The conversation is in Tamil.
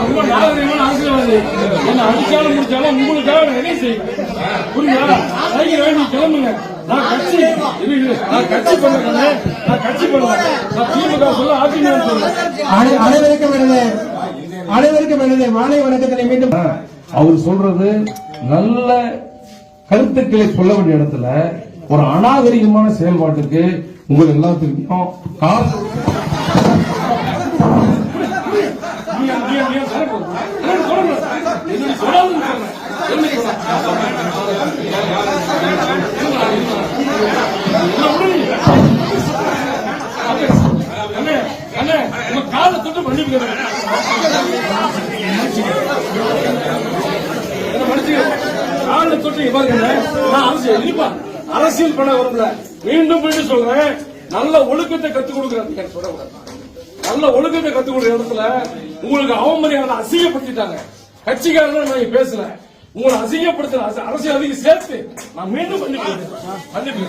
ரொம்ப நாகரிகமான என்ன அடிச்சாலும் முடிச்சாலும் உங்களுக்காக நான் என்ன புரியுதா சைக்கிள் வேண்டி கிளம்புங்க நான் கட்சி நான் கட்சி நான் கட்சி பண்ணுவேன் நான் திமுக சொல்ல அதிமுக சொல்லுவேன் அனைவருக்கும் எனது அனைவருக்கும் எனது மாலை வணக்கத்தினை மீண்டும் அவர் சொல்றது நல்ல கருத்துக்களை சொல்ல வேண்டிய இடத்துல ஒரு அநாகரிகமான செயல்பாட்டுக்கு உங்கள் எல்லாத்துக்கும் காசு. அண்ணே உங்க காலை தொட்டு மன்னிப்பு என்ன? காலை தொட்டு இங்க பாருங்க நான் அரசியல் இருப்பா அரசியல் பண்ண வரல. மீண்டும் மீண்டும் சொல்றேன். நல்ல ஒழுக்கத்தை கத்துக் கொடுக்குறேன் சொல்ல நல்ல ஒழுக்கத்தை கத்துக் கொடுக்குற இடத்துல உங்களுக்கு அவமரியாதை அசிங்கப்படுத்திட்டாங்க. கட்சிக்காரங்க நான் பேசல. உங்களை அசிங்கப்படுத்துற அரசியல் அதிகம் சேர்த்து நான் மீண்டும் மன்னிப்பு மன்னிப்பு